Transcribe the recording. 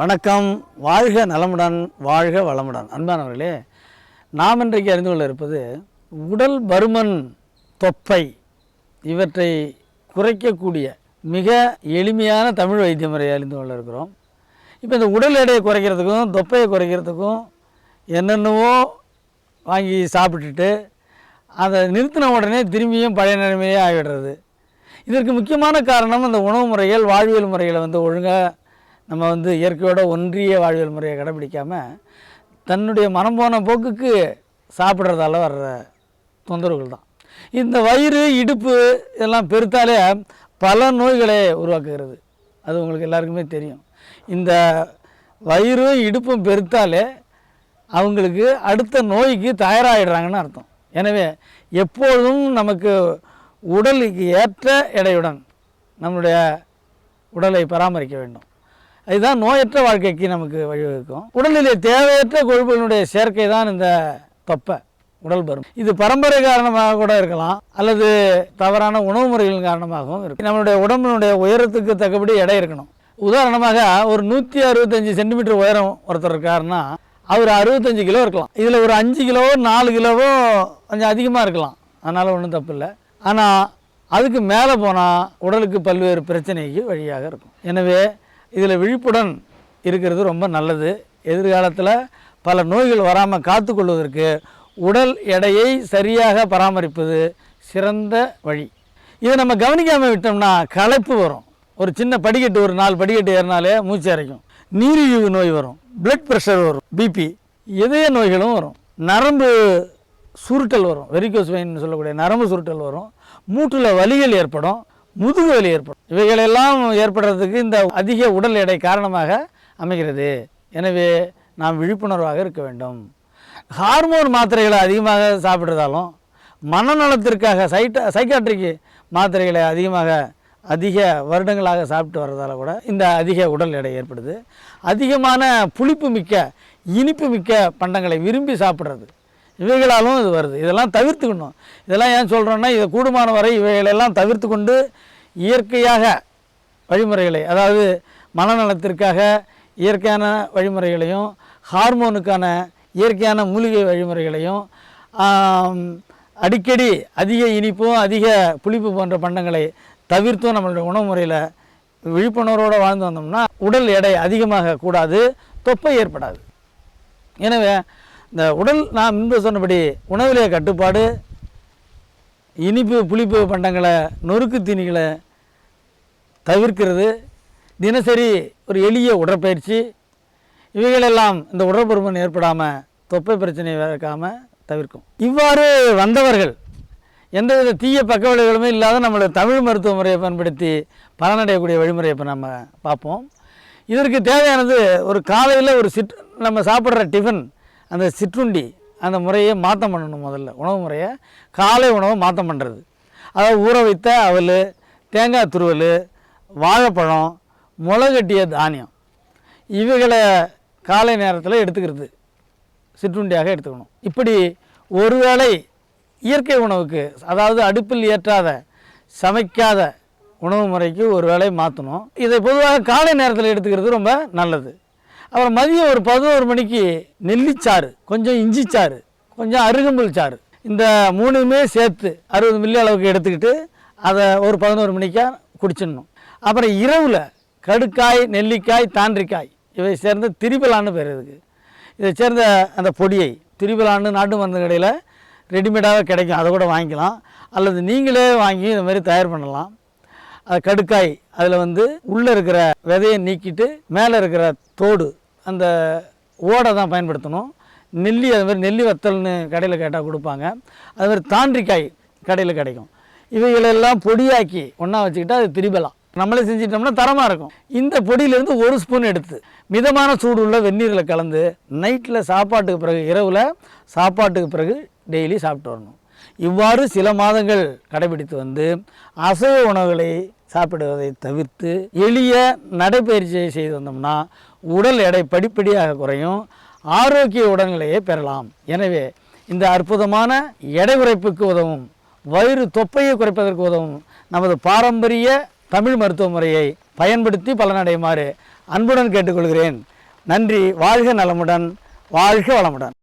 வணக்கம். வாழ்க நலமுடன் வாழ்க வளமுடன். அன்பானவர்களே நாம் இன்றைக்கு அறிந்து கொள்ள இருப்பது உடல் பருமன் தொப்பை இவற்றை குறைக்கக்கூடிய மிக எளிமையான தமிழ் வைத்திய முறையை அறிந்து கொள்ள இருக்கிறோம். இப்போ இந்த உடல் எடையை குறைக்கிறதுக்கும் தொப்பையை குறைக்கிறதுக்கும் என்னென்னவோ வாங்கி சாப்பிட்டுட்டு அதை நிறுத்தின உடனே திரும்பியும் பழைய நிலைமையே ஆகிடுறது இதற்கு முக்கியமான காரணம் அந்த உணவு முறைகள் வாழ்வியல் முறைகளை வந்து ஒழுங்காக நம்ம வந்து இயற்கையோட ஒன்றிய வாழ்வியல் முறையை கடைபிடிக்காமல் தன்னுடைய மனம் போன போக்குக்கு சாப்பிட்றதால வர்ற தொந்தரவுகள் தான் இந்த வயிறு இடுப்பு இதெல்லாம் பெருத்தாலே பல நோய்களை உருவாக்குகிறது. அது உங்களுக்கு எல்லாருக்குமே தெரியும். இந்த வயிறும் இடுப்பும் பெருத்தாலே அவங்களுக்கு அடுத்த நோய்க்கு தயாராகிடுறாங்கன்னு அர்த்தம். எனவே எப்பொழுதும் நமக்கு உடலுக்கு ஏற்ற எடையுடன் நம்முடைய உடலை பராமரிக்க வேண்டும். இதுதான் நோயற்ற வாழ்க்கைக்கு நமக்கு வழிவகுக்கும். உடலிலே தேவையற்ற கொழுப்புகளுடைய சேர்க்கை தான் இந்த தொப்பை உடல் பரும் இது பரம்பரை காரணமாக கூட இருக்கலாம் அல்லது தவறான உணவு முறைகளின் காரணமாகவும் இருக்கும். நம்மளுடைய உடம்பினுடைய உயரத்துக்கு தக்கபடி எடை இருக்கணும். உதாரணமாக ஒரு நூற்றி அறுபத்தஞ்சு சென்டிமீட்டர் உயரம் ஒருத்தர் இருக்காருன்னா அவர் அறுபத்தஞ்சு கிலோ இருக்கலாம். இதில் ஒரு அஞ்சு கிலோவோ நாலு கிலோவோ கொஞ்சம் அதிகமாக இருக்கலாம். அதனால் ஒன்றும் தப்பு இல்லை. ஆனால் அதுக்கு மேலே போனால் உடலுக்கு பல்வேறு பிரச்சனைக்கு வழியாக இருக்கும். எனவே இதில் விழிப்புடன் இருக்கிறது ரொம்ப நல்லது. எதிர்காலத்தில் பல நோய்கள் வராமல் காத்துக்கொள்வதற்கு உடல் எடையை சரியாக பராமரிப்பது சிறந்த வழி. இதை நம்ம கவனிக்காமல் விட்டோம்னா களைப்பு வரும். ஒரு சின்ன படிக்கட்டு ஒரு நாலு படிக்கட்டு ஏறினாலே மூச்சு அரைக்கும். நீரிழிவு நோய் வரும். பிளட் ப்ரெஷர் வரும். பிபி இதய நோய்களும் வரும். நரம்பு சுருட்டல் வரும். வெரிகோஸ் வெயின்னு சொல்லக்கூடிய நரம்பு சுருட்டல் வரும். மூட்டில் வலிகள் ஏற்படும். முதுகு வலி ஏற்படும். இவைகளெல்லாம் ஏற்படுறதுக்கு இந்த அதிக உடல் எடை காரணமாக அமைகிறது. எனவே நாம் விழிப்புணர்வாக இருக்க வேண்டும். ஹார்மோன் மாத்திரைகளை அதிகமாக சாப்பிட்றதாலும் மனநலத்திற்காக சைட்ட சைக்காட்ரிக்கு மாத்திரைகளை அதிகமாக அதிக வருடங்களாக சாப்பிட்டு வர்றதால கூட இந்த அதிக உடல் எடை ஏற்படுது. அதிகமான புளிப்பு மிக்க இனிப்பு மிக்க பண்டங்களை விரும்பி சாப்பிட்றது. இவைகளாலும் இது வருது. இதெல்லாம் தவிர்த்துக்கணும். இதெல்லாம் ஏன் சொல்கிறோன்னா இதை கூடுமான வரை இவைகளெல்லாம் தவிர்த்து கொண்டு இயற்கையாக வழிமுறைகளை அதாவது மனநலத்திற்காக இயற்கையான வழிமுறைகளையும் ஹார்மோனுக்கான இயற்கையான மூலிகை வழிமுறைகளையும் அடிக்கடி அதிக இனிப்பும் அதிக புளிப்பு போன்ற பண்டங்களை தவிர்த்தும் நம்மளுடைய உணவு முறையில் விழிப்புணர்வோடு வாழ்ந்து வந்தோம்னா உடல் எடை அதிகமாக கூடாது தொப்பை ஏற்படாது. எனவே இந்த உடல் நான் முன்பு சொன்னபடி உணவிலே கட்டுப்பாடு இனிப்பு புளிப்பு பண்டங்களை நொறுக்கு தீனிகளை தவிர்க்கிறது. தினசரி ஒரு எளிய உடற்பயிற்சி. இவைகளெல்லாம் இந்த உடற்பருமன் ஏற்படாமல் தொப்பை பிரச்சனை வைக்காமல் தவிர்க்கும். இவ்வாறு வந்தவர்கள் எந்தவித தீய பக்க விளைவுகளுமே இல்லாத நம்மளை தமிழ் மருத்துவ முறையை பயன்படுத்தி பலனடையக்கூடிய வழிமுறையை இப்போ நம்ம பார்ப்போம். இதற்கு தேவையானது ஒரு காலையில் ஒரு சிட் நம்ம சாப்பிட்ற டிஃபன் அந்த சிற்றுண்டி அந்த முறையை மாற்றம் பண்ணணும் முதல்ல. உணவு முறையை காலை உணவை மாற்றம் பண்ணுறது அதாவது ஊற வைத்த அவல் தேங்காய் துருவல் வாழைப்பழம் முளைகட்டிய தானியம். இவைகளை காலை நேரத்தில் எடுத்துக்கிறது. சிற்றுண்டியாக எடுத்துக்கணும். இப்படி ஒருவேளை இயற்கை உணவுக்கு அதாவது அடுப்பில் ஏற்றாத சமைக்காத உணவு முறைக்கு ஒரு வேளை மாற்றணும் இதை பொதுவாக காலை நேரத்தில் எடுத்துக்கிறது ரொம்ப நல்லது. அப்புறம் மதியம் ஒரு பதினோரு மணிக்கு நெல்லிச்சாறு கொஞ்சம் இஞ்சி சாறு கொஞ்சம் அருகம்புல் சாறு. இந்த மூணுமே சேர்த்து அறுபது மில்லி அளவுக்கு எடுத்துக்கிட்டு அதை ஒரு பதினோரு மணிக்கா குடிச்சிடணும். அப்புறம் இரவில் கடுக்காய் நெல்லிக்காய் தாண்டிக்காய் இவை சேர்ந்த திரிபலான்னு பேர் இதுக்கு. இதை சேர்ந்த அந்த பொடியை திரிபலான்னு நாட்டு மருந்து கடையில் ரெடிமேடாக கிடைக்கும். அதை கூட வாங்கிக்கலாம். அல்லது நீங்களே வாங்கி இந்த மாதிரி தயார் பண்ணலாம். அது கடுக்காய் அதில் வந்து உள்ளே இருக்கிற விதையை நீக்கிட்டு மேலே இருக்கிற தோடு அந்த ஓடை தான் பயன்படுத்தணும். நெல்லி அது மாதிரி நெல்லி வத்தல்னு கடையில் கேட்டால் கொடுப்பாங்க. அது மாதிரி தாண்டிக்காய் கடையில் கிடைக்கும். இவைகளெல்லாம் பொடியாக்கி ஒன்றா வச்சுக்கிட்டா அது திரிபலாம் நம்மளே செஞ்சிட்டோம்னா தரமாக இருக்கும். இந்த பொடியிலேருந்து ஒரு ஸ்பூன் எடுத்து மிதமான சூடு உள்ள வெந்நீரில் கலந்து நைட்டில் சாப்பாட்டுக்கு பிறகு இரவில் சாப்பாட்டுக்கு பிறகு டெய்லி சாப்பிட்டு வரணும். இவ்வாறு சில மாதங்கள் கடைபிடித்து வந்து அசைவ உணவுகளை சாப்பிடுவதை தவிர்த்து எளிய நடைப்பயிற்சியை செய்து வந்தோம்னா உடல் எடை படிப்படியாக குறையும் ஆரோக்கிய உடல்நிலையை பெறலாம். எனவே இந்த அற்புதமான எடை குறைப்புக்கு உதவும் வயிறு தொப்பையை குறைப்பதற்கு உதவும் நமது பாரம்பரிய தமிழ் மருத்துவ முறையை பயன்படுத்தி பலனடையுமாறு அன்புடன் கேட்டுக்கொள்கிறேன். நன்றி வாழ்க நலமுடன் வாழ்க வளமுடன்.